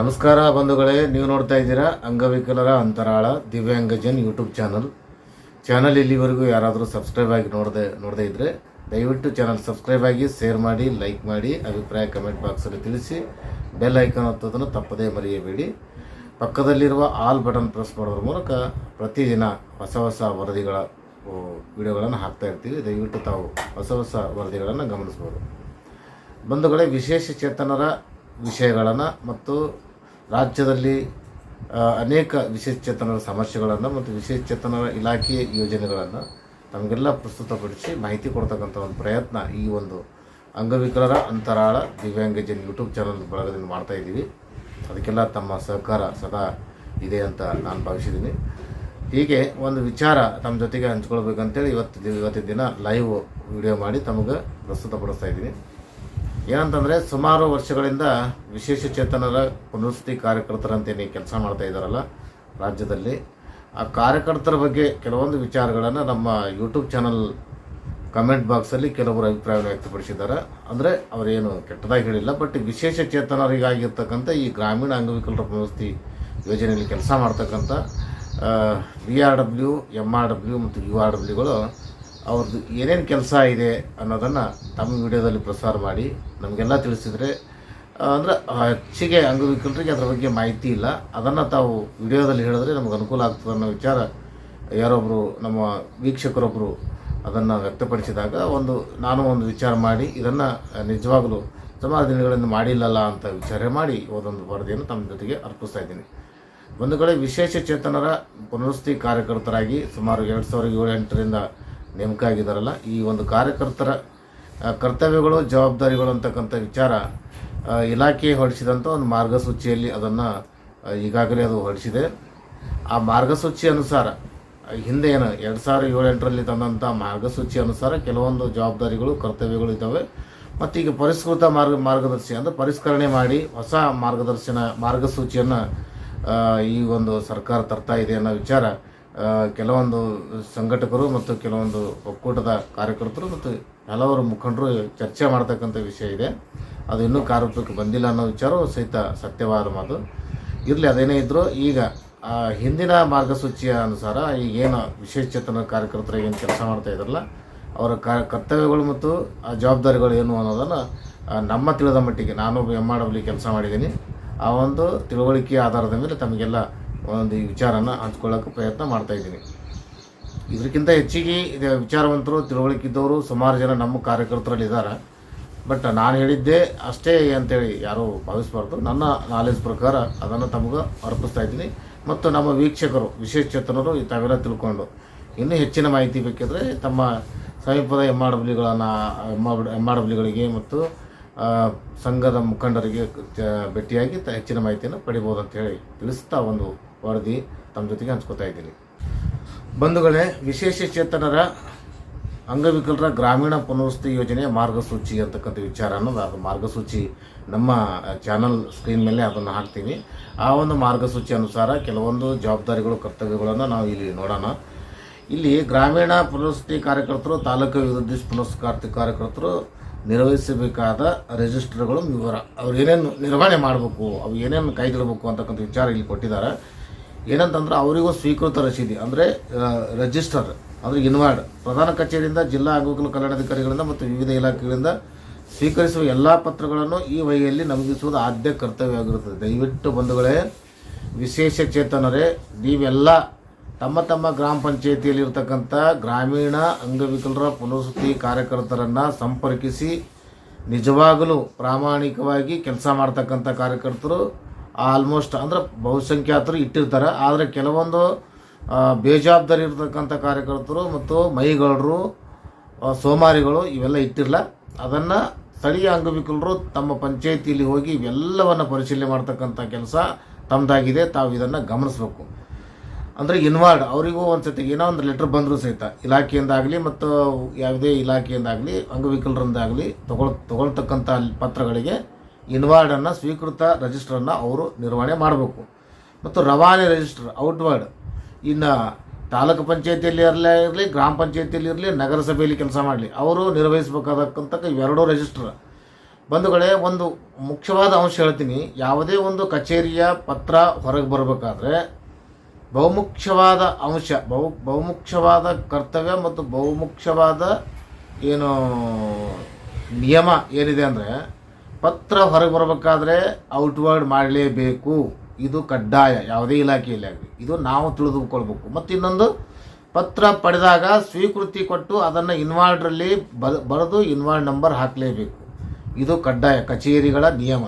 ನಮಸ್ಕಾರ ಬಂಧುಗಳೇ, ನೀವು ನೋಡ್ತಾ ಇದ್ದೀರಾ ಅಂಗವಿಕಲರ ಅಂತರಾಳ ದಿವ್ಯಾಂಗಜನ್ ಯೂಟ್ಯೂಬ್ ಚಾನಲ್. ಚಾನಲ್ ಇಲ್ಲಿವರೆಗೂ ಯಾರಾದರೂ ಸಬ್ಸ್ಕ್ರೈಬ್ ಆಗಿ ನೋಡದೆ, ನೋಡದೇ ಇದ್ದರೆ ದಯವಿಟ್ಟು ಚಾನಲ್ ಸಬ್ಸ್ಕ್ರೈಬ್ ಆಗಿ ಶೇರ್ ಮಾಡಿ, ಲೈಕ್ ಮಾಡಿ, ಅಭಿಪ್ರಾಯ ಕಮೆಂಟ್ ಬಾಕ್ಸಲ್ಲಿ ತಿಳಿಸಿ, ಬೆಲ್ ಐಕಾನ್ ಹತ್ತೋದನ್ನು ತಪ್ಪದೇ ಮರೆಯಬೇಡಿ. ಪಕ್ಕದಲ್ಲಿರುವ ಆಲ್ ಬಟನ್ ಪ್ರೆಸ್ ಮಾಡೋದ್ರ ಮೂಲಕ ಪ್ರತಿದಿನ ಹೊಸ ಹೊಸ ವರದಿಗಳ ವಿಡಿಯೋಗಳನ್ನು ಹಾಕ್ತಾ ಇರ್ತೀವಿ. ದಯವಿಟ್ಟು ತಾವು ಹೊಸ ಹೊಸ ವರದಿಗಳನ್ನು ಗಮನಿಸ್ಬೋದು. ಬಂಧುಗಳೇ, ವಿಶೇಷ ಚೇತನರ ವಿಷಯಗಳನ್ನು ಮತ್ತು ರಾಜ್ಯದಲ್ಲಿ ಅನೇಕ ವಿಶೇಷಚೇತನರ ಸಮಸ್ಯೆಗಳನ್ನು ಮತ್ತು ವಿಶೇಷಚೇತನರ ಇಲಾಖೆಯ ಯೋಜನೆಗಳನ್ನು ತಮಗೆಲ್ಲ ಪ್ರಸ್ತುತಪಡಿಸಿ ಮಾಹಿತಿ ಕೊಡ್ತಕ್ಕಂಥ ಒಂದು ಪ್ರಯತ್ನ ಈ ಒಂದು ಅಂಗವಿಕಲರ ಅಂತರಾಳ ದಿವ್ಯಾಂಗಜನ್ ಯೂಟ್ಯೂಬ್ ಚಾನಲ್ ಬಳಗದಿಂದ ಮಾಡ್ತಾ ಇದ್ದೀವಿ. ಅದಕ್ಕೆಲ್ಲ ತಮ್ಮ ಸಹಕಾರ ಸದಾ ಇದೆ ಅಂತ ನಾನು ಭಾವಿಸಿದ್ದೀನಿ. ಹೀಗೆ ಒಂದು ವಿಚಾರ ತಮ್ಮ ಜೊತೆಗೆ ಹಂಚ್ಕೊಳ್ಬೇಕಂತೇಳಿ ಇವತ್ತು ಇವತ್ತಿನ ದಿನ ಲೈವ್ ವಿಡಿಯೋ ಮಾಡಿ ತಮಗೆ ಪ್ರಸ್ತುತಪಡಿಸ್ತಾ ಇದ್ದೀನಿ. ಏನಂತಂದರೆ, ಸುಮಾರು ವರ್ಷಗಳಿಂದ ವಿಶೇಷ ಚೇತನರ ಪುನರ್ವಸತಿ ಕಾರ್ಯಕರ್ತರಂತೆ ಕೆಲಸ ಮಾಡ್ತಾ ಇದ್ದಾರಲ್ಲ ರಾಜ್ಯದಲ್ಲಿ. ಆ ಕಾರ್ಯಕರ್ತರ ಬಗ್ಗೆ ಕೆಲವೊಂದು ವಿಚಾರಗಳನ್ನು ನಮ್ಮ ಯೂಟ್ಯೂಬ್ ಚಾನಲ್ ಕಮೆಂಟ್ ಬಾಕ್ಸಲ್ಲಿ ಕೆಲವರು ಅಭಿಪ್ರಾಯ ವ್ಯಕ್ತಪಡಿಸಿದ್ದಾರೆ. ಅಂದರೆ, ಅವರೇನು ಕೆಟ್ಟದಾಗಿ ಹೇಳಿಲ್ಲ ಬಟ್ ವಿಶೇಷ ಚೇತನರಿಗಾಗಿರ್ತಕ್ಕಂಥ ಈ ಗ್ರಾಮೀಣ ಅಂಗವಿಕಲರ ಪುನರ್ವಸತಿ ಯೋಜನೆಯಲ್ಲಿ ಕೆಲಸ ಮಾಡ್ತಕ್ಕಂಥ V R W M R W ಮತ್ತು ಯು ಆರ್ ಡಬ್ಲ್ಯೂಗಳು ಅವ್ರದ್ದು ಏನೇನು ಕೆಲಸ ಇದೆ ಅನ್ನೋದನ್ನು ತಮ್ಮ ವಿಡಿಯೋದಲ್ಲಿ ಪ್ರಸಾರ ಮಾಡಿ ನಮಗೆಲ್ಲ ತಿಳಿಸಿದರೆ ಅಂದರೆ ಹೆಚ್ಚಿಗೆ ಅಂಗವಿಕಲರಿಗೆ ಅದರ ಬಗ್ಗೆ ಮಾಹಿತಿ ಇಲ್ಲ. ಅದನ್ನು ತಾವು ವಿಡಿಯೋದಲ್ಲಿ ಹೇಳಿದ್ರೆ ನಮ್ಗೆ ಅನುಕೂಲ ಆಗ್ತದೆ ಅನ್ನೋ ವಿಚಾರ ಯಾರೊಬ್ಬರು ನಮ್ಮ ವೀಕ್ಷಕರೊಬ್ಬರು ಅದನ್ನು ವ್ಯಕ್ತಪಡಿಸಿದಾಗ ಒಂದು, ನಾನು ಒಂದು ವಿಚಾರ ಮಾಡಿ, ಇದನ್ನು ನಿಜವಾಗಲೂ ಸುಮಾರು ದಿನಗಳಿಂದ ಮಾಡಿಲ್ಲಲ್ಲ ಅಂತ ವಿಚಾರ ಮಾಡಿ ಒಂದೊಂದು ವರದಿಯನ್ನು ತಮ್ಮ ಜೊತೆಗೆ ಅರ್ಪಿಸ್ತಾ ಇದ್ದೀನಿ. ಒಂದು ಕಡೆ ವಿಶೇಷ ಚೇತನರ ಪುನರ್ವಸತಿ ಕಾರ್ಯಕರ್ತರಾಗಿ ಸುಮಾರು ಎರಡು ಸಾವಿರದ ಏಳು ಎಂಟರಿಂದ ನೇಮಕ ಆಗಿದ್ದಾರಲ್ಲ ಈ ಒಂದು ಕಾರ್ಯಕರ್ತರ ಕರ್ತವ್ಯಗಳು, ಜವಾಬ್ದಾರಿಗಳು ಅಂತಕ್ಕಂಥ ವಿಚಾರ ಇಲಾಖೆ ಹೊರಡಿಸಿದಂಥ ಒಂದು ಮಾರ್ಗಸೂಚಿಯಲ್ಲಿ ಅದನ್ನು ಈಗಾಗಲೇ ಅದು ಹೊರಡಿಸಿದೆ. ಆ ಮಾರ್ಗಸೂಚಿ ಅನುಸಾರ ಹಿಂದೆ ಏನು, ಎರಡು ಸಾವಿರದ ಏಳೆಂಟರಲ್ಲಿ ತಂದಂಥ ಮಾರ್ಗಸೂಚಿ ಅನುಸಾರ ಕೆಲವೊಂದು ಜವಾಬ್ದಾರಿಗಳು, ಕರ್ತವ್ಯಗಳು ಇದ್ದಾವೆ. ಮತ್ತು ಈಗ ಪರಿಷ್ಕೃತ ಮಾರ್ಗ, ಮಾರ್ಗದರ್ಶಿ ಅಂದರೆ ಪರಿಷ್ಕರಣೆ ಮಾಡಿ ಹೊಸ ಮಾರ್ಗದರ್ಶನ, ಮಾರ್ಗಸೂಚಿಯನ್ನು ಈ ಒಂದು ಸರ್ಕಾರ ತರ್ತಾ ಇದೆ ಅನ್ನೋ ವಿಚಾರ ಕೆಲವೊಂದು ಸಂಘಟಕರು ಮತ್ತು ಕೆಲವೊಂದು ಒಕ್ಕೂಟದ ಕಾರ್ಯಕರ್ತರು ಮತ್ತು ಹಲವಾರು ಮುಖಂಡರು ಚರ್ಚೆ ಮಾಡ್ತಕ್ಕಂಥ ವಿಷಯ ಇದೆ. ಅದು ಇನ್ನೂ ಕಾರ್ಯರೂಪಕ್ಕೆ ಬಂದಿಲ್ಲ ಅನ್ನೋ ವಿಚಾರವು ಸಹಿತ ಸತ್ಯವಾದ ಮಾತು. ಇರಲಿ, ಅದೇನೇ ಇದ್ದರೂ ಈಗ ಹಿಂದಿನ ಮಾರ್ಗಸೂಚಿಯ ಅನುಸಾರ ಈಗೇನು ವಿಶೇಷ ಚೇತನ ಕಾರ್ಯಕರ್ತರು ಏನು ಕೆಲಸ ಮಾಡ್ತಾ ಇದ್ರಲ್ಲ ಅವರ ಕರ್ತವ್ಯಗಳು ಮತ್ತು ಆ ಜವಾಬ್ದಾರಿಗಳು ಏನು ಅನ್ನೋದನ್ನು ನಮ್ಮ ತಿಳಿದ ಮಟ್ಟಿಗೆ, ನಾನು ಎಂ ಮಾಡಬಲ್ಲಿ ಕೆಲಸ ಮಾಡಿದ್ದೀನಿ. ಆ ಒಂದು ತಿಳುವಳಿಕೆ ಆಧಾರದ ಮೇಲೆ ತಮಗೆಲ್ಲ ಒಂದು ಈ ವಿಚಾರನ ಹಂಚ್ಕೊಳ್ಳೋಕೆ ಪ್ರಯತ್ನ ಮಾಡ್ತಾ ಇದ್ದೀನಿ. ಇದಕ್ಕಿಂತ ಹೆಚ್ಚಿಗೆ ಇದು ವಿಚಾರವಂತರು ತಿಳುವಳಿಕೆ ಇದ್ದವರು ಸುಮಾರು ಜನ ನಮ್ಮ ಕಾರ್ಯಕರ್ತರಲ್ಲಿ ಇದ್ದಾರೆ ಬಟ್ ನಾನು ಹೇಳಿದ್ದೆ ಅಷ್ಟೇ ಅಂತೇಳಿ ಯಾರೂ ಭಾವಿಸಬಾರ್ದು. ನನ್ನ ನಾಲೆಜ್ ಪ್ರಕಾರ ಅದನ್ನು ತಮಗೆ ಅರ್ಪಿಸ್ತಾ ಇದ್ದೀನಿ. ಮತ್ತು ನಮ್ಮ ವೀಕ್ಷಕರು, ವಿಶೇಷ ಚೇತನರು ತಾವೆಲ್ಲ ತಿಳ್ಕೊಂಡು ಇನ್ನೂ ಹೆಚ್ಚಿನ ಮಾಹಿತಿ ಬೇಕಿದ್ರೆ ತಮ್ಮ ಸಮೀಪದ ಎಂ ಆರ್ ಡಬ್ಲ್ಯೂಗಳನ್ನು ಎಂ ಆರ್ ಡಬ್ಲ್ಯೂಗಳಿಗೆ ಮತ್ತು ಸಂಘದ ಮುಖಂಡರಿಗೆ ಭೇಟಿಯಾಗಿ ಹೆಚ್ಚಿನ ಮಾಹಿತಿಯನ್ನು ಪಡಿಬೋದು ಅಂತ ಹೇಳಿ ತಿಳಿಸ್ತಾ ಒಂದು ವರದಿ ತಮ್ಮ ಜೊತೆಗೆ ಹಂಚ್ಕೋತಾ ಇದ್ದೀನಿ. ಬಂಧುಗಳೇ, ವಿಶೇಷ ಚೇತನರ ಅಂಗವಿಕಲರ ಗ್ರಾಮೀಣ ಪುನರ್ವಸತಿ ಯೋಜನೆ ಮಾರ್ಗಸೂಚಿ ಅಂತಕ್ಕಂಥ ವಿಚಾರ ಅನ್ನೋದು ಅದು ಮಾರ್ಗಸೂಚಿ ನಮ್ಮ ಚಾನಲ್ ಸ್ಕ್ರೀನ್ ಮೇಲೆ ಅದನ್ನು ಹಾಕ್ತೀವಿ. ಆ ಒಂದು ಮಾರ್ಗಸೂಚಿ ಅನುಸಾರ ಕೆಲವೊಂದು ಜವಾಬ್ದಾರಿಗಳು, ಕರ್ತವ್ಯಗಳನ್ನು ನಾವು ಇಲ್ಲಿ ನೋಡೋಣ. ಇಲ್ಲಿ ಗ್ರಾಮೀಣ ಪುನರ್ವಸತಿ ಕಾರ್ಯಕರ್ತರು, ತಾಲೂಕು ಅಭಿವೃದ್ಧಿ ಪುನರ್ವಸತಿ ಕಾರ್ಯಕರ್ತರು ನಿರ್ವಹಿಸಬೇಕಾದ ರಿಜಿಸ್ಟರ್ಗಳು ವಿವರ. ಅವ್ರು ಏನೇನು ನಿರ್ವಹಣೆ ಮಾಡಬೇಕು, ಅವು ಏನೇನು ಕೈಗಿಡಬೇಕು ಅಂತಕ್ಕಂಥ ವಿಚಾರ ಇಲ್ಲಿ ಕೊಟ್ಟಿದ್ದಾರೆ. ಏನಂತಂದ್ರೆ ಅವರಿಗೂ ಸ್ವೀಕೃತ ರಸೀದಿ ಅಂದರೆ ರಿಜಿಸ್ಟರ್ ಅಂದರೆ ಇನ್ವಾರ್ಡ್. ಪ್ರಧಾನ ಕಚೇರಿಯಿಂದ ಜಿಲ್ಲಾ ಅಂಗವಿಕಲ ಕಲ್ಯಾಣಾಧಿಕಾರಿಗಳಿಂದ ಮತ್ತು ವಿವಿಧ ಇಲಾಖೆಗಳಿಂದ ಸ್ವೀಕರಿಸುವ ಎಲ್ಲ ಪತ್ರಗಳನ್ನು ಈ ವಹಿಯಲ್ಲಿ ನಮಗಿಸುವುದು ಆದ್ಯ ಕರ್ತವ್ಯವಾಗಿರುತ್ತದೆ. ದಯವಿಟ್ಟು ಬಂಧುಗಳೇ, ವಿಶೇಷ ಚೇತನರೇ, ನೀವೆಲ್ಲ ತಮ್ಮ ತಮ್ಮ ಗ್ರಾಮ ಪಂಚಾಯಿತಿಯಲ್ಲಿ ಇರತಕ್ಕಂಥ ಗ್ರಾಮೀಣ ಅಂಗವಿಕಲರ ಪುನರ್ವಸತಿ ಕಾರ್ಯಕರ್ತರನ್ನು ಸಂಪರ್ಕಿಸಿ, ನಿಜವಾಗಲೂ ಪ್ರಾಮಾಣಿಕವಾಗಿ ಕೆಲಸ ಮಾಡ್ತಕ್ಕಂಥ ಕಾರ್ಯಕರ್ತರು ಆಲ್ಮೋಸ್ಟ್ ಅಂದ್ರೆ ಬಹುಸಂಖ್ಯಾತರು ಇಟ್ಟಿರ್ತಾರೆ. ಆದರೆ ಕೆಲವೊಂದು ಬೇಜವಾಬ್ದಾರಿ ಇರತಕ್ಕಂಥ ಕಾರ್ಯಕರ್ತರು ಮತ್ತು ಮೈಗಳರು ಸೋಮಾರಿಗಳು ಇವೆಲ್ಲ ಇಟ್ಟಿರಲ್ಲ ಅದನ್ನು ಸ್ಥಳೀಯ ಅಂಗವಿಕಲರು ತಮ್ಮ ಪಂಚಾಯಿತಿಯಲ್ಲಿ ಹೋಗಿ ಇವೆಲ್ಲವನ್ನು ಪರಿಶೀಲನೆ ಮಾಡ್ತಕ್ಕಂಥ ಕೆಲಸ ತಮ್ಮದಾಗಿದೆ ತಾವು ಇದನ್ನು ಗಮನಿಸಬೇಕು. ಅಂದರೆ ಇನ್ವಾರ್ಡ್, ಅವರಿಗೂ ಒಂದು ಸತಿ ಏನೋ ಒಂದು ಲೆಟ್ರ್ ಬಂದರೂ ಸಹಿತ, ಇಲಾಖೆಯಿಂದಾಗಲಿ ಮತ್ತು ಯಾವುದೇ ಇಲಾಖೆಯಿಂದಾಗಲಿ, ಅಂಗವಿಕಲರಿಂದಾಗಲಿ ತಗೊಳ್, ತಗೊಳ್ತಕ್ಕಂಥ ಪತ್ರಗಳಿಗೆ ಇನ್ವಾರ್ಡನ್ನು ಸ್ವೀಕೃತ ರಿಜಿಸ್ಟ್ರನ್ನು ಅವರು ನಿರ್ವಹಣೆ ಮಾಡಬೇಕು. ಮತ್ತು ರವಾನೆ ರಿಜಿಸ್ಟರ್ ಔಟ್ವರ್ಡ್ ಇನ್ನು ತಾಲೂಕು ಪಂಚಾಯತಿಯಲ್ಲಿ ಇರಲೇ ಇರಲಿ, ಗ್ರಾಮ ಪಂಚಾಯತಿಯಲ್ಲಿ ಇರಲಿ, ನಗರಸಭೆಯಲ್ಲಿ ಕೆಲಸ ಮಾಡಲಿ. ಅವರು ನಿರ್ವಹಿಸಬೇಕಾದಕ್ಕಂಥ ಇವೆರಡೂ ರಿಜಿಸ್ಟರ್ ಬಂಧುಗಳೇ ಒಂದು ಮುಖ್ಯವಾದ ಅಂಶ ಹೇಳ್ತೀನಿ. ಯಾವುದೇ ಒಂದು ಕಚೇರಿಯ ಪತ್ರ ಹೊರಗೆ ಬರಬೇಕಾದ್ರೆ ಬಹುಮುಖ್ಯವಾದ ಅಂಶ, ಬಹು, ಬಹುಮುಖ್ಯವಾದ ಕರ್ತವ್ಯ ಮತ್ತು ಬಹುಮುಖ್ಯವಾದ ಏನು ನಿಯಮ ಏನಿದೆ ಅಂದರೆ ಪತ್ರ ಹೊರಗೆ ಬರಬೇಕಾದ್ರೆ ಔಟ್ವರ್ಡ್ ಮಾಡಲೇಬೇಕು. ಇದು ಕಡ್ಡಾಯ, ಯಾವುದೇ ಇಲಾಖೆಯಲ್ಲಿ ಆಗಲಿ. ಇದು ನಾವು ತಿಳಿದುಕೊಳ್ಬೇಕು. ಮತ್ತು ಇನ್ನೊಂದು ಪತ್ರ ಪಡೆದಾಗ ಸ್ವೀಕೃತಿ ಕೊಟ್ಟು ಅದನ್ನು ಇನ್ವಾಲ್ಡ್ರಲ್ಲಿ ಬರೆದು ಇನ್ವಾಲ್ಡ್ ನಂಬರ್ ಹಾಕಲೇಬೇಕು. ಇದು ಕಡ್ಡಾಯ, ಕಚೇರಿಗಳ ನಿಯಮ.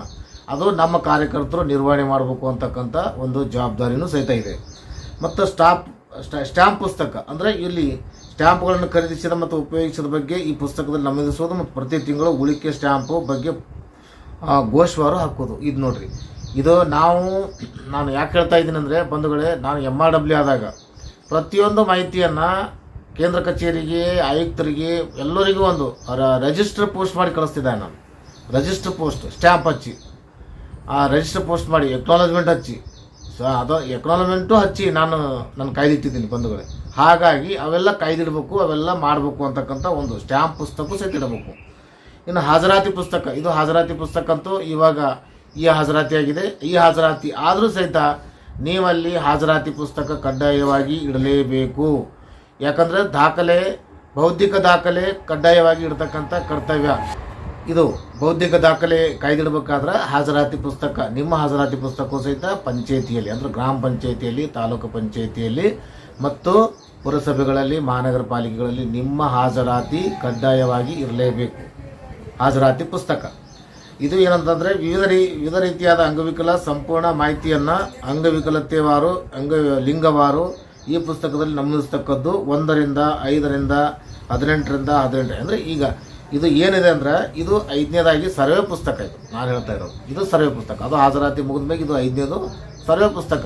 ಅದು ನಮ್ಮ ಕಾರ್ಯಕರ್ತರು ನಿರ್ವಹಣೆ ಮಾಡಬೇಕು ಅಂತಕ್ಕಂಥ ಒಂದು ಜವಾಬ್ದಾರಿನೂ ಸಹಿತ ಇದೆ. ಮತ್ತು ಸ್ಟಾಪ್, ಸ್ಟಾ- ಸ್ಟ್ಯಾಂಪ್ ಪುಸ್ತಕ. ಅಂದರೆ ಇಲ್ಲಿ ಸ್ಟ್ಯಾಂಪ್ಗಳನ್ನು ಖರೀದಿಸಿದ ಮತ್ತು ಉಪಯೋಗಿಸಿದ ಬಗ್ಗೆ ಈ ಪುಸ್ತಕದಲ್ಲಿ ನಮೂದಿಸೋದು ಮತ್ತು ಪ್ರತಿ ತಿಂಗಳು ಉಳಿಕೆ ಸ್ಟ್ಯಾಂಪು ಬಗ್ಗೆ ಘೋಷವಾರು ಹಾಕೋದು. ಇದು ನೋಡ್ರಿ. ಇದು ನಾವು, ನಾನು ಯಾಕೆ ಹೇಳ್ತಾ ಇದ್ದೀನಿ ಅಂದರೆ ಬಂಧುಗಳೇ, ನಾನು ಎಂ ಆರ್ ಡಬ್ಲ್ಯೂ ಆದಾಗ ಪ್ರತಿಯೊಂದು ಮಾಹಿತಿಯನ್ನು ಕೇಂದ್ರ ಕಚೇರಿಗೆ, ಆಯುಕ್ತರಿಗೆ, ಎಲ್ಲರಿಗೂ ಒಂದು ರಿಜಿಸ್ಟರ್ ಪೋಸ್ಟ್ ಮಾಡಿ ಕಳಿಸ್ತಿದ್ದೆ ನಾನು. ರಿಜಿಸ್ಟರ್ ಪೋಸ್ಟ್ ಸ್ಟ್ಯಾಂಪ್ ಹಚ್ಚಿ. ಆ ರಿಜಿಸ್ಟರ್ ಪೋಸ್ಟ್ ಮಾಡಿ ಎಕ್ನಾಲಜ್ಮೆಂಟ್ ಹಚ್ಚಿ. ಸೊ ಅದು ಎಕ್ನಾಲಜ್ಮೆಂಟು ಹಚ್ಚಿ ನಾನು ನನ್ನ ಕಾಯ್ದಿಟ್ಟಿದ್ದೀನಿ ಬಂಧುಗಳೇ. ಹಾಗಾಗಿ ಅವೆಲ್ಲ ಕಾಯ್ದಿಡಬೇಕು, ಅವೆಲ್ಲ ಮಾಡಬೇಕು ಅಂತಕ್ಕಂಥ ಒಂದು ಸ್ಟ್ಯಾಂಪ್ ಪುಸ್ತಕ ಸಹಿತ ಇಡಬೇಕು. ಇನ್ನು ಹಾಜರಾತಿ ಪುಸ್ತಕ. ಇದು ಹಾಜರಾತಿ ಪುಸ್ತಕ ಅಂತೂ ಇವಾಗ ಈ ಹಾಜರಾತಿ ಆಗಿದೆ. ಈ ಹಾಜರಾತಿ ಆದರೂ ಸಹಿತ ನೀವಲ್ಲಿ ಹಾಜರಾತಿ ಪುಸ್ತಕ ಕಡ್ಡಾಯವಾಗಿ ಇಡಲೇಬೇಕು. ಯಾಕಂದರೆ ದಾಖಲೆ, ಬೌದ್ಧಿಕ ದಾಖಲೆ ಕಡ್ಡಾಯವಾಗಿ ಇಡತಕ್ಕಂಥ ಕರ್ತವ್ಯ. ಇದು ಬೌದ್ಧಿಕ ದಾಖಲೆ ಕಾಯ್ದಿಡಬೇಕಾದ್ರೆ ಹಾಜರಾತಿ ಪುಸ್ತಕ, ನಿಮ್ಮ ಹಾಜರಾತಿ ಪುಸ್ತಕವೂ ಸಹಿತ ಪಂಚಾಯಿತಿಯಲ್ಲಿ, ಅಂದರೆ ಗ್ರಾಮ ಪಂಚಾಯಿತಿಯಲ್ಲಿ, ತಾಲೂಕು ಪಂಚಾಯಿತಿಯಲ್ಲಿ ಮತ್ತು ಪುರಸಭೆಗಳಲ್ಲಿ ಮಹಾನಗರ ಪಾಲಿಕೆಗಳಲ್ಲಿ ನಿಮ್ಮ ಹಾಜರಾತಿ ಕಡ್ಡಾಯವಾಗಿ ಇರಲೇಬೇಕು. ಹಾಜರಾತಿ ಪುಸ್ತಕ. ಇದು ಏನಂತಂದರೆ ವಿವಿಧ ರೀ, ವಿವಿಧ ರೀತಿಯಾದ ಅಂಗವಿಕಲ ಸಂಪೂರ್ಣ ಮಾಹಿತಿಯನ್ನು ಅಂಗವಿಕಲತೆವಾರು, ಅಂಗ ಲಿಂಗವಾರು ಈ ಪುಸ್ತಕದಲ್ಲಿ ನಮೂದಿಸ್ತಕ್ಕದ್ದು ಒಂದರಿಂದ ಐದರಿಂದ ಹದಿನೆಂಟರಿಂದ ಹದಿನೆಂಟು. ಅಂದರೆ ಈಗ ಇದು ಏನಿದೆ ಅಂದ್ರೆ ಇದು ಐದನೇದಾಗಿ ಸರ್ವೆ ಪುಸ್ತಕ ಇದು. ನಾನು ಹೇಳ್ತಾ ಇರೋದು. ಇದು ಸರ್ವೆ ಪುಸ್ತಕ. ಅದು ಹಾಜರಾತಿ ಮುಗಿದ ಮೇಲೆ ಇದು ಐದನೇದು ಸರ್ವೆ ಪುಸ್ತಕ.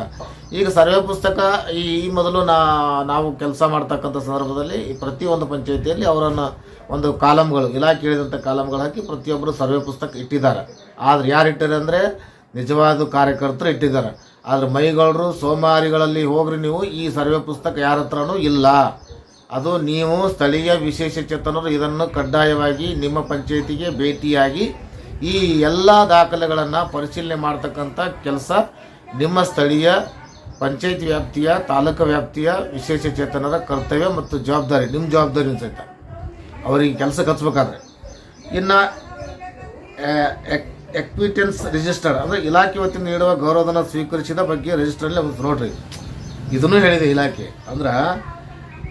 ಈಗ ಸರ್ವೆ ಪುಸ್ತಕ ಈ ಈ ಮೊದಲು ನಾ, ನಾವು ಕೆಲಸ ಮಾಡ್ತಕ್ಕಂಥ ಸಂದರ್ಭದಲ್ಲಿ ಈ ಪ್ರತಿಯೊಂದು ಪಂಚಾಯಿತಿಯಲ್ಲಿ ಅವರನ್ನು ಒಂದು ಕಾಲಮ್ಗಳು, ಇಲಾಖೆ ಹೇಳಿದಂಥ ಕಾಲಮ್ಗಳು ಹಾಕಿ ಪ್ರತಿಯೊಬ್ಬರು ಸರ್ವೆ ಪುಸ್ತಕ ಇಟ್ಟಿದ್ದಾರೆ. ಆದರೆ ಯಾರು ಇಟ್ಟಾರೆ ಅಂದರೆ ನಿಜವಾದ ಕಾರ್ಯಕರ್ತರು ಇಟ್ಟಿದ್ದಾರೆ. ಆದರೆ ಮೈಗಳರು ಸೋಮಾರಿಗಳಲ್ಲಿ ಹೋಗ್ರಿ ನೀವು, ಈ ಸರ್ವೆ ಪುಸ್ತಕ ಯಾರ ಹತ್ರನೂ ಇಲ್ಲ. ಅದು ನೀವು ಸ್ಥಳೀಯ ವಿಶೇಷ ಚೇತನರು ಇದನ್ನು ಕಡ್ಡಾಯವಾಗಿ ನಿಮ್ಮ ಪಂಚಾಯಿತಿಗೆ ಭೇಟಿಯಾಗಿ ಈ ಎಲ್ಲ ದಾಖಲೆಗಳನ್ನು ಪರಿಶೀಲನೆ ಮಾಡ್ತಕ್ಕಂಥ ಕೆಲಸ ನಿಮ್ಮ ಸ್ಥಳೀಯ ಪಂಚಾಯತ್ ವ್ಯಾಪ್ತಿಯ, ತಾಲೂಕು ವ್ಯಾಪ್ತಿಯ ವಿಶೇಷ ಚೇತನರ ಕರ್ತವ್ಯ ಮತ್ತು ಜವಾಬ್ದಾರಿ, ನಿಮ್ಮ ಜವಾಬ್ದಾರಿ ಸಹಿತ. ಅವರಿಗೆ ಕೆಲಸ ಹಚ್ಬೇಕಾದ್ರೆ ಇನ್ನು ಎಕ್ವಿಟೆನ್ಸ್ ರಿಜಿಸ್ಟರ್, ಅಂದರೆ ಇಲಾಖೆ ವತಿಯಿಂದ ನೀಡುವ ಗೌರವಧನ ಸ್ವೀಕರಿಸಿದ ಬಗ್ಗೆ ರಿಜಿಸ್ಟರಲ್ಲಿ ಒಂದು ನೋಡ್ರಿ. ಇದನ್ನು ಹೇಳಿದೆ ಇಲಾಖೆ. ಅಂದ್ರೆ,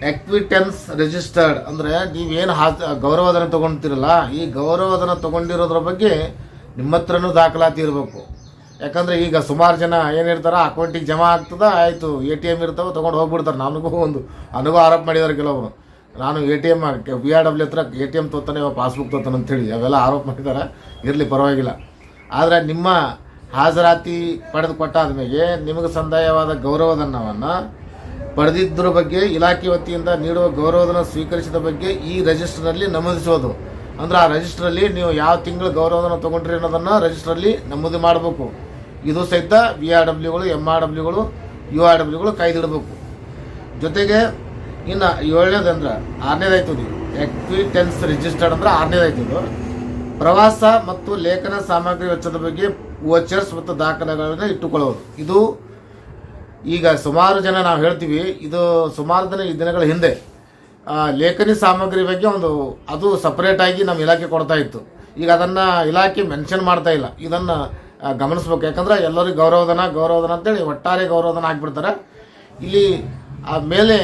ಎಕ್ವಿಟೆನ್ಸ್ ರಿಜಿಸ್ಟರ್ಡ್, ಅಂದರೆ ನೀವೇನು ಹಾ, ಗೌರವಧನ ತೊಗೊಳ್ತಿರಲ್ಲ ಈ ಗೌರವಧನ ತೊಗೊಂಡಿರೋದ್ರ ಬಗ್ಗೆ ನಿಮ್ಮ ಹತ್ರನೂ ದಾಖಲಾತಿ ಇರಬೇಕು. ಯಾಕಂದರೆ ಈಗ ಸುಮಾರು ಜನ ಏನಿರ್ತಾರೆ ಅಕೌಂಟಿಗೆ ಜಮಾ ಆಗ್ತದೆ, ಆಯಿತು ಎ ಟಿ ಎಂ ಇರ್ತಾವೆ, ತೊಗೊಂಡು ಹೋಗ್ಬಿಡ್ತಾರೆ. ನನಗೂ ಒಂದು ನನಗೂ ಆರೋಪ ಮಾಡಿದ್ದಾರೆ ಕೆಲವರು ನಾನು A T M B R W ಹತ್ರ ಎ ಟಿ ಎಂ ಇವಾಗ ಪಾಸ್ಬುಕ್ ತೋತಾನೆ ಅಂತೇಳಿ ಅವೆಲ್ಲ ಆರೋಪ ಮಾಡಿದ್ದಾರೆ ಇರಲಿ, ಪರವಾಗಿಲ್ಲ. ಆದರೆ ನಿಮ್ಮ ಹಾಜರಾತಿ ಪಡೆದು ಕೊಟ್ಟಾದ ಮೇಲೆ ನಿಮಗೆ ಸಂದಾಯವಾದ ಗೌರವಧನವನ್ನು ಪಡೆದಿದ್ದರ ಬಗ್ಗೆ ಇಲಾಖೆ ವತಿಯಿಂದ ನೀಡುವ ಗೌರವಧನ ಸ್ವೀಕರಿಸಿದ ಬಗ್ಗೆ ಈ ರಿಜಿಸ್ಟರ್ನಲ್ಲಿ ನಮೂದಿಸೋದು. ಅಂದ್ರೆ ಆ ರಿಜಿಸ್ಟ್ರಲ್ಲಿ ನೀವು ಯಾವ ತಿಂಗಳು ಗೌರವಧನ ತೊಗೊಂಡ್ರಿ ಅನ್ನೋದನ್ನು ರಿಜಿಸ್ಟ್ರಲ್ಲಿ ನಮೂದು ಮಾಡಬೇಕು. ಇದು ಸಹಿತ ವಿ ಆರ್ ಡಬ್ಲ್ಯೂಗಳು ಎಂ ಆರ್ ಡಬ್ಲ್ಯೂಗಳು ಯು ಆರ್ ಡಬ್ಲ್ಯೂಗಳು ಕಾಯ್ದಿಡಬೇಕು. ಜೊತೆಗೆ ಇನ್ನು ಏಳನೇದಂದ್ರೆ ಆರನೇದಾಯ್ತು ಇದು. ಎಕ್ವಿಟೆನ್ಸ್ ರಿಜಿಸ್ಟರ್ಡ್ ಅಂದ್ರೆ ಇದು. ಪ್ರವಾಸ ಮತ್ತು ಲೇಖನ ಸಾಮಗ್ರಿ ವೆಚ್ಚದ ಬಗ್ಗೆ ವೋಚರ್ಸ್ ಮತ್ತು ದಾಖಲೆಗಳನ್ನು ಇಟ್ಟುಕೊಳ್ಳೋದು. ಇದು ಈಗ ಸುಮಾರು ಜನ ನಾವು ಹೇಳ್ತೀವಿ, ಇದು ಸುಮಾರು ದಿನ ಈ ದಿನಗಳ ಹಿಂದೆ ಲೇಖನಿ ಸಾಮಗ್ರಿ ಬಗ್ಗೆ ಒಂದು, ಅದು ಸಪ್ರೇಟಾಗಿ ನಮ್ಮ ಇಲಾಖೆ ಕೊಡ್ತಾ ಇತ್ತು. ಈಗ ಅದನ್ನು ಇಲಾಖೆ ಮೆನ್ಷನ್ ಮಾಡ್ತಾ ಇಲ್ಲ. ಇದನ್ನು ಗಮನಿಸ್ಬೇಕು. ಯಾಕಂದ್ರೆ ಎಲ್ಲರಿಗೂ ಗೌರವಧನ ಗೌರವಧನ ಅಂತೇಳಿ ಒಟ್ಟಾರೆ ಗೌರವಧನ ಹಾಕ್ಬಿಡ್ತಾರೆ ಇಲ್ಲಿ ಆ ಮೇಲೆ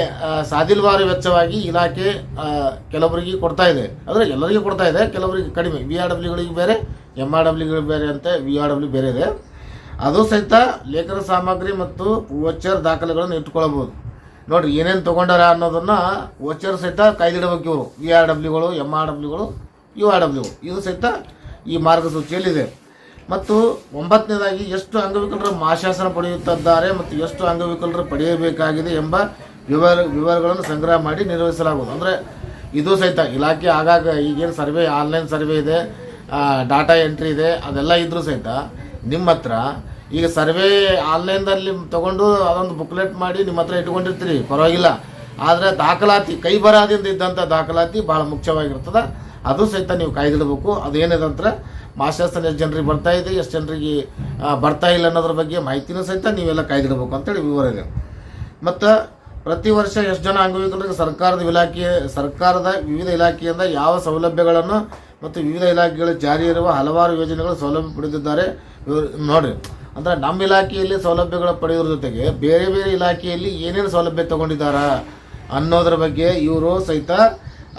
ಸಾದಿಲ್ವಾರು ವೆಚ್ಚವಾಗಿ ಇಲಾಖೆ ಕೆಲವರಿಗೆ ಕೊಡ್ತಾ ಇದೆ. ಅಂದರೆ ಎಲ್ಲರಿಗೂ ಕೊಡ್ತಾ ಇದೆ. ಕೆಲವರಿಗೆ ಕಡಿಮೆ. ವಿ ಆರ್ ಡಬ್ಲ್ಯೂಗಳಿಗೆ ಬೇರೆ ಎಂ ಆರ್ ಡಬ್ಲ್ಯೂಗಳಿಗೆ ಬೇರೆ ಅಂತ ವಿ ಆರ್ ಡಬ್ಲ್ಯೂ ಬೇರೆ ಇದೆ. ಅದು ಸಹಿತ ಲೇಖನ ಸಾಮಗ್ರಿ ಮತ್ತು ವೋಚರ್ ದಾಖಲೆಗಳನ್ನು ಇಟ್ಕೊಳ್ಬೋದು ನೋಡಿ ಏನೇನು ತೊಗೊಂಡಾರ ಅನ್ನೋದನ್ನು ವೋಚರ್ ಸಹಿತ ಕಾಯ್ದಿಡಬೇಕು ಇವರು. ವಿ ಆರ್ ಡಬ್ಲ್ಯೂಗಳು ಎಂ ಆರ್ ಡಬ್ಲ್ಯೂಗಳು ಯು ಆರ್ ಡಬ್ಲ್ಯೂ ಇದು ಸಹಿತ ಈ ಮಾರ್ಗಸೂಚಿಯಲ್ಲಿದೆ. ಮತ್ತು ಒಂಬತ್ತನೇದಾಗಿ ಎಷ್ಟು ಅಂಗವಿಕಲರು ಮಾಶಾಸನ ಪಡೆಯುತ್ತಿದ್ದಾರೆ ಮತ್ತು ಎಷ್ಟು ಅಂಗವಿಕಲರು ಪಡೆಯಬೇಕಾಗಿದೆ ಎಂಬ ವಿವರ ವಿವರಗಳನ್ನು ಸಂಗ್ರಹ ಮಾಡಿ ನಿರ್ವಹಿಸಲಾಗುವುದು. ಅಂದರೆ ಇದು ಸಹಿತ ಇಲಾಖೆ ಆಗಾಗ ಈಗೇನು ಸರ್ವೆ, ಆನ್ಲೈನ್ ಸರ್ವೆ ಇದೆ ಡಾಟಾ ಎಂಟ್ರಿ ಇದೆ, ಅದೆಲ್ಲ ಇದ್ದರೂ ಸಹಿತ ನಿಮ್ಮ ಹತ್ರ ಈಗ ಸರ್ವೆ ಆನ್ಲೈನ್ದಲ್ಲಿ ತೊಗೊಂಡು ಅದೊಂದು ಬುಕ್ಲೆಟ್ ಮಾಡಿ ನಿಮ್ಮ ಹತ್ರ ಇಟ್ಕೊಂಡಿರ್ತೀರಿ, ಪರವಾಗಿಲ್ಲ. ಆದರೆ ದಾಖಲಾತಿ, ಕೈ ಬರಹದಿಂದ ಇದ್ದಂಥ ದಾಖಲಾತಿ ಭಾಳ ಮುಖ್ಯವಾಗಿರ್ತದೆ. ಅದು ಸಹಿತ ನೀವು ಕಾಯ್ದಿಡಬೇಕು. ಅದೇನಿದೆ ಅಂದ್ರೆ ಮಾಸಾಸನ ಎಷ್ಟು ಜನರಿಗೆ ಬರ್ತಾ ಇದೆ, ಎಷ್ಟು ಜನರಿಗೆ ಬರ್ತಾ ಇಲ್ಲ ಅನ್ನೋದ್ರ ಬಗ್ಗೆ ಮಾಹಿತಿನೂ ಸಹಿತ ನೀವೆಲ್ಲ ಕಾಯ್ದಿಡಬೇಕು ಅಂತೇಳಿ ವಿವರ ಇದೆ ಮತ್ತು ಪ್ರತಿ ವರ್ಷ ಎಷ್ಟು ಜನ ಅಂಗವಿಕಲರಿಗೆ ಸರ್ಕಾರದ ಇಲಾಖೆ, ಸರ್ಕಾರದ ವಿವಿಧ ಇಲಾಖೆಯಿಂದ ಯಾವ ಸೌಲಭ್ಯಗಳನ್ನು ಮತ್ತು ವಿವಿಧ ಇಲಾಖೆಗಳು ಜಾರಿಯಿರುವ ಹಲವಾರು ಯೋಜನೆಗಳು ಸೌಲಭ್ಯ ಪಡೆದಿದ್ದಾರೆ. ನೋಡಿ ಅಂದರೆ ನಮ್ಮ ಇಲಾಖೆಯಲ್ಲಿ ಸೌಲಭ್ಯಗಳು ಪಡೆಯೋದ್ರ ಜೊತೆಗೆ ಬೇರೆ ಬೇರೆ ಇಲಾಖೆಯಲ್ಲಿ ಏನೇನು ಸೌಲಭ್ಯ ತೊಗೊಂಡಿದ್ದಾರ ಅನ್ನೋದ್ರ ಬಗ್ಗೆ ಇವರು ಸಹಿತ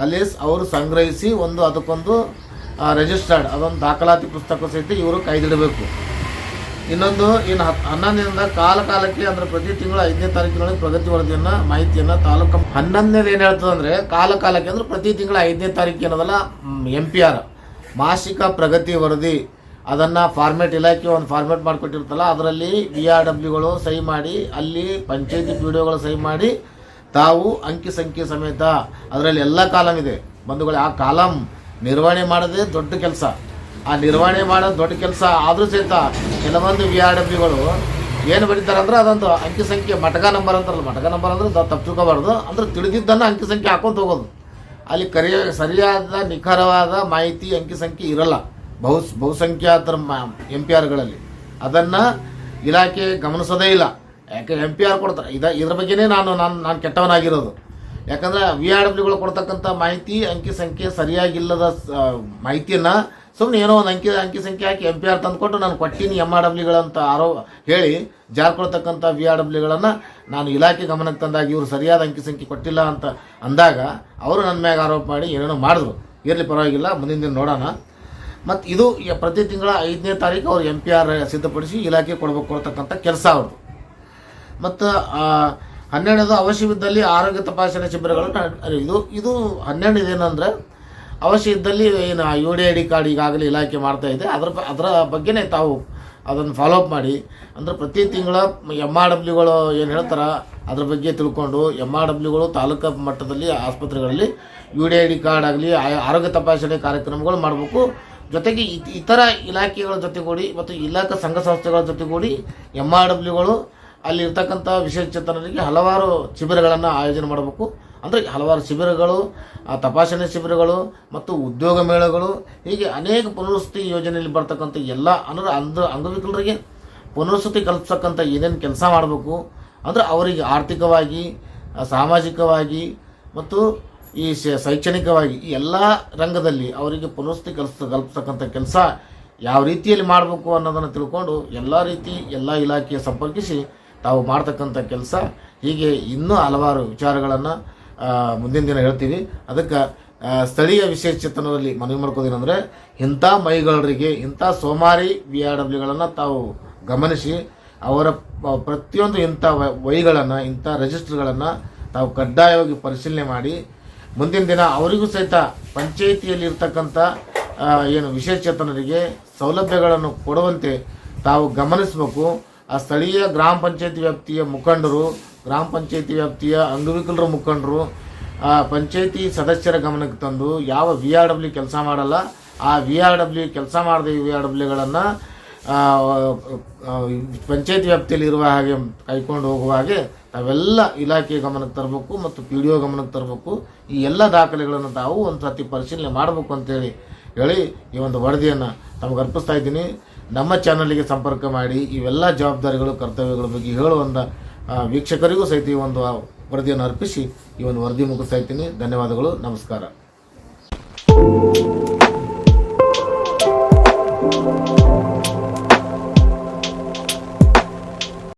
ಅಲ್ಲಿ ಅವರು ಸಂಗ್ರಹಿಸಿ ಒಂದು ಅದಕ್ಕೊಂದು ರಿಜಿಸ್ಟರ್ಡ್ ಅದೊಂದು ದಾಖಲಾತಿ ಪುಸ್ತಕ ಸಹಿತ ಇವರು ಕೈದಿಡಬೇಕು ಇನ್ನೊಂದು, ಇನ್ನು ಹತ್ತು ಕಾಲ ಕಾಲಕ್ಕೆ ಅಂದ್ರೆ ಪ್ರತಿ ತಿಂಗಳು ಐದನೇ ತಾರೀಕಿನೊಳಗೆ ಪ್ರಗತಿ ವರದಿಯನ್ನು, ಮಾಹಿತಿಯನ್ನು ತಾಲೂಕು ಹನ್ನೊಂದನೇದು ಏನು ಹೇಳ್ತದೆ ಅಂದರೆ ಕಾಲ ಕಾಲಕ್ಕೆ ಅಂದ್ರೆ ಪ್ರತಿ ತಿಂಗಳ ಐದನೇ ತಾರೀಕು ಏನದಲ್ಲ ಎಂ ಪಿ ಆರ್ ಮಾಸಿಕ ಪ್ರಗತಿ ವರದಿ. ಅದನ್ನು ಫಾರ್ಮೇಟ್ ಇಲಾಖೆ ಒಂದು ಫಾರ್ಮೇಟ್ ಮಾಡಿಕೊಟ್ಟಿರ್ತಲ್ಲ ಅದರಲ್ಲಿ ವಿ ಆರ್ ಡಬ್ಲ್ಯೂಗಳು ಸಹಿ ಮಾಡಿ, ಅಲ್ಲಿ ಪಂಚಾಯತಿ ಪಿ ಡಿ ಒಗಳು ಸಹಿ ಮಾಡಿ, ತಾವು ಅಂಕಿ ಸಂಖ್ಯೆ ಸಮೇತ, ಅದರಲ್ಲಿ ಎಲ್ಲ ಕಾಲಮ್ ಇದೆ. ಬಂಧುಗಳು, ಆ ಕಾಲಮ್ ನಿರ್ವಹಣೆ ಮಾಡೋದೇ ದೊಡ್ಡ ಕೆಲಸ. ಆ ನಿರ್ವಹಣೆ ಮಾಡೋದು ದೊಡ್ಡ ಕೆಲಸ ಆದರೂ ಸಹಿತ ಕೆಲವೊಂದು ವಿ ಆರ್ ಡಬ್ಲ್ಯೂಗಳು ಏನು ಬರೀತಾರೆ ಅಂದ್ರೆ ಅದೊಂದು ಅಂಕಿ ಸಂಖ್ಯೆ ಮಟಕ ನಂಬರ್ ಅಂತಾರಲ್ಲ, ಮಟಕ ನಂಬರ್ ಅಂದ್ರೆ ದ- ತಪ್ಪು ತಿಳ್ಕೊಬಾರ್ದು. ಅಂದ್ರೆ ತಿಳಿದಿದ್ದನ್ನು ಅಂಕಿ ಸಂಖ್ಯೆ ಹಾಕೊಂಡು ಹೋಗೋದು. ಅಲ್ಲಿ ಕರಿಯ ಸರಿಯಾದ ನಿಖರವಾದ ಮಾಹಿತಿ ಅಂಕಿ ಸಂಖ್ಯೆ ಇರಲ್ಲ. ಬಹು, ಬಹುಸಂಖ್ಯಾತರ ಎಂ ಪಿ ಆರ್ಗಳಲ್ಲಿ ಅದನ್ನು ಇಲಾಖೆ ಗಮನಿಸೋದೇ ಇಲ್ಲ. ಯಾಕೆ ಎಂ ಪಿ ಆರ್ ಕೊಡ್ತಾರೆ? ಇದ ಇದ್ರ ಬಗ್ಗೆನೇ ನಾನು ನಾನು ನಾನು ಕೆಟ್ಟವನಾಗಿರೋದು. ಯಾಕಂದ್ರೆ ವಿ ಆರ್ ಡಬ್ಲ್ಯೂಗಳು ಕೊಡ್ತಕ್ಕಂಥ ಮಾಹಿತಿ, ಅಂಕಿ ಸಂಖ್ಯೆ ಸರಿಯಾಗಿಲ್ಲದ ಮಾಹಿತಿಯನ್ನು ಸುಮ್ಮನೆ ಏನೋ ಒಂದು ಅಂಕಿ ಅಂಕಿ ಸಂಖ್ಯೆ ಹಾಕಿ ಎಂ ಪಿ ಆರ್ ತಂದುಕೊಟ್ಟು ನಾನು ಕೊಟ್ಟಿನಿ ಎಂ ಆರ್ ಡಬ್ಲ್ಯೂಗಳಂತ ಆರೋ, ಹೇಳಿ ಜಾರ್ಕೊಳ್ತಕ್ಕಂಥ ವಿ ಆರ್ ಡಬ್ಲ್ಯೂಗಳನ್ನು ನಾನು ಇಲಾಖೆ ಗಮನಕ್ಕೆ ತಂದಾಗ ಇವರು ಸರಿಯಾದ ಅಂಕಿ ಸಂಖ್ಯೆ ಕೊಟ್ಟಿಲ್ಲ ಅಂತ ಅಂದಾಗ ಅವರು ನನ್ನ ಮ್ಯಾಗ ಆರೋಪ ಮಾಡಿ ಏನೇನೋ ಮಾಡಿದ್ರು. ಇರಲಿ ಪರವಾಗಿಲ್ಲ, ಮುಂದಿನ ದಿನ ನೋಡೋಣ. ಮತ್ತು ಇದು ಪ್ರತಿ ತಿಂಗಳ ಐದನೇ ತಾರೀಕು ಅವ್ರು ಎಂ ಪಿ ಆರ್ ಸಿದ್ಧಪಡಿಸಿ ಇಲಾಖೆ ಕೊಡ್ಬೇಕು ಕೊಡ್ತಕ್ಕಂಥ ಕೆಲಸ ಅವ್ರದ್ದು ಮತ್ತು ಹನ್ನೆರಡನೇದು ಅವಶ್ಯವಿದ್ದಲ್ಲಿ ಆರೋಗ್ಯ ತಪಾಸಣೆ ಶಿಬಿರಗಳನ್ನು ಇದು ಇದು ಹನ್ನೆರಡು ಇದೇನಂದ್ರೆ ಅವಶ್ಯ ಇದ್ದಲ್ಲಿ ಏನು U D I D card ಈಗಾಗಲೇ ಇಲಾಖೆ ಮಾಡ್ತಾ ಇದೆ. ಅದರ ಅದರ ಬಗ್ಗೆನೇ ತಾವು ಅದನ್ನು ಫಾಲೋ ಅಪ್ ಮಾಡಿ. ಅಂದರೆ ಪ್ರತಿ ತಿಂಗಳ ಎಂ ಆರ್ ಡಬ್ಲ್ಯೂಗಳು ಏನು ಹೇಳ್ತಾರೆ, ಅದ್ರ ಬಗ್ಗೆ ತಿಳ್ಕೊಂಡು ಎಂ ಆರ್ ಡಬ್ಲ್ಯೂಗಳು ತಾಲೂಕು ಮಟ್ಟದಲ್ಲಿ ಆಸ್ಪತ್ರೆಗಳಲ್ಲಿ U D I D card ಆಗಲಿ ಆರೋಗ್ಯ ತಪಾಸಣೆ ಕಾರ್ಯಕ್ರಮಗಳು ಮಾಡಬೇಕು. ಜೊತೆಗೆ ಇತ್- ಇತರ ಇಲಾಖೆಗಳ ಜೊತೆಗೂಡಿ ಮತ್ತು ಇಲಾಖಾ ಸಂಘ ಸಂಸ್ಥೆಗಳ ಜೊತೆಗೂಡಿ ಎಂ ಆರ್ ಡಬ್ಲ್ಯೂಗಳು ಅಲ್ಲಿ ಇರ್ತಕ್ಕಂಥ ವಿಶೇಷಚೇತನರಿಗೆ ಹಲವಾರು ಶಿಬಿರಗಳನ್ನು ಆಯೋಜನೆ ಮಾಡಬೇಕು. ಅಂದರೆ ಹಲವಾರು ಶಿಬಿರಗಳು ತಪಾಸಣೆ ಶಿಬಿರಗಳು ಮತ್ತು ಉದ್ಯೋಗ ಮೇಳಗಳು, ಹೀಗೆ ಅನೇಕ ಪುನರ್ವಸತಿ ಯೋಜನೆಯಲ್ಲಿ ಬರ್ತಕ್ಕಂಥ ಎಲ್ಲ ಅಂದರೆ ಅಂಧ, ಅಂಗವಿಕಲರಿಗೆ ಪುನರ್ವಸತಿ ಕಲ್ಪಿಸ್ತಕ್ಕಂಥ ಏನೇನು ಕೆಲಸ ಮಾಡಬೇಕು, ಅಂದರೆ ಅವರಿಗೆ ಆರ್ಥಿಕವಾಗಿ ಸಾಮಾಜಿಕವಾಗಿ ಮತ್ತು ಈ ಶೈಕ್ಷಣಿಕವಾಗಿ ಈ ಎಲ್ಲ ರಂಗದಲ್ಲಿ ಅವರಿಗೆ ಪುನರ್ವಸತಿ ಕಲ್ಪಿಸ, ಕಲ್ಪಿಸ್ತಕ್ಕಂಥ ಕೆಲಸ ಯಾವ ರೀತಿಯಲ್ಲಿ ಮಾಡಬೇಕು ಅನ್ನೋದನ್ನು ತಿಳ್ಕೊಂಡು ಎಲ್ಲ ರೀತಿ ಎಲ್ಲ ಇಲಾಖೆಯ ಸಂಪರ್ಕಿಸಿ ತಾವು ಮಾಡ್ತಕ್ಕಂಥ ಕೆಲಸ. ಹೀಗೆ ಇನ್ನೂ ಹಲವಾರು ವಿಚಾರಗಳನ್ನು ಮುಂದಿನ ದಿನ ಹೇಳ್ತೀವಿ. ಅದಕ್ಕೆ ಸ್ಥಳೀಯ ಸ್ಥಳೀಯ ವಿಶೇಷಚೇತನದಲ್ಲಿ ಮನವಿ ಮಾಡ್ಕೋದೇನೆಂದರೆ ಇಂಥ ಮೈಗಳರಿಗೆ, ಇಂಥ ಸೋಮಾರಿ ವಿ ಆರ್ ಡಬ್ಲ್ಯೂಗಳನ್ನು ತಾವು ಗಮನಿಸಿ, ಅವರ ಪ್ರತಿಯೊಂದು ಇಂಥ ವೈಗಳನ್ನು, ಇಂಥ ರಿಜಿಸ್ಟರ್ಗಳನ್ನು ತಾವು ಕಡ್ಡಾಯವಾಗಿ ಪರಿಶೀಲನೆ ಮಾಡಿ, ಮುಂದಿನ ದಿನ ಅವರಿಗೂ ಸಹಿತ ಪಂಚಾಯಿತಿಯಲ್ಲಿ ಇರ್ತಕ್ಕಂಥ ಏನು ಏನು ವಿಶೇಷಚೇತನರಿಗೆ ಸೌಲಭ್ಯಗಳನ್ನು ಕೊಡುವಂತೆ ತಾವು ಗಮನಿಸಬೇಕು. ಆ ಸ್ಥಳೀಯ ಗ್ರಾಮ ಪಂಚಾಯತಿ ವ್ಯಾಪ್ತಿಯ ಮುಖಂಡರು, ಗ್ರಾಮ ಪಂಚಾಯತಿ ವ್ಯಾಪ್ತಿಯ ಅಂಗವಿಕಲರ ಮುಖಂಡರು, ಆ ಪಂಚಾಯತಿ ಸದಸ್ಯರ ಗಮನಕ್ಕೆ ತಂದು ಯಾವ ವಿ ಆರ್ ಡಬ್ಲ್ಯೂ ಕೆಲಸ ಮಾಡಲ್ಲ, ಆ ವಿ ಆರ್ ಡಬ್ಲ್ಯೂ ಕೆಲಸ ಮಾಡದೆ ವಿ ಆರ್ ಡಬ್ಲ್ಯೂಗಳನ್ನು ಪಂಚಾಯತಿ ವ್ಯಾಪ್ತಿಯಲ್ಲಿ ಇರುವ ಹಾಗೆ ಕೈಕೊಂಡು ಹೋಗುವ ಹಾಗೆ ತಾವೆಲ್ಲ ಇಲಾಖೆ ಗಮನಕ್ಕೆ ತರಬೇಕು ಮತ್ತು ಪಿ ಡಿ ಒ ಗಮನಕ್ಕೆ ತರಬೇಕು. ಈ ಎಲ್ಲ ದಾಖಲೆಗಳನ್ನು ತಾವು ಒಂದು ಸತಿ ಪರಿಶೀಲನೆ ಮಾಡಬೇಕು ಅಂತೇಳಿ ಹೇಳಿ ಈ ಒಂದು ವರದಿಯನ್ನು ತಮಗೆ ಅರ್ಪಿಸ್ತಾ ಇದ್ದೀನಿ. ನಮ್ಮ ಚಾನಲ್ಗೆ ಸಂಪರ್ಕ ಮಾಡಿ ಇವೆಲ್ಲ ಜವಾಬ್ದಾರಿಗಳು, ಕರ್ತವ್ಯಗಳ ಬಗ್ಗೆ ಹೇಳುವಂಥ ವೀಕ್ಷಕರಿಗೂ ಸಹಿತ ಈ ಒಂದು ವರದಿಯನ್ನು ಅರ್ಪಿಸಿ ಈ ಒಂದು ವರದಿ ಮುಗಿಸ್ತಾ ಇದ್ದೀನಿ. ಧನ್ಯವಾದಗಳು. ನಮಸ್ಕಾರ.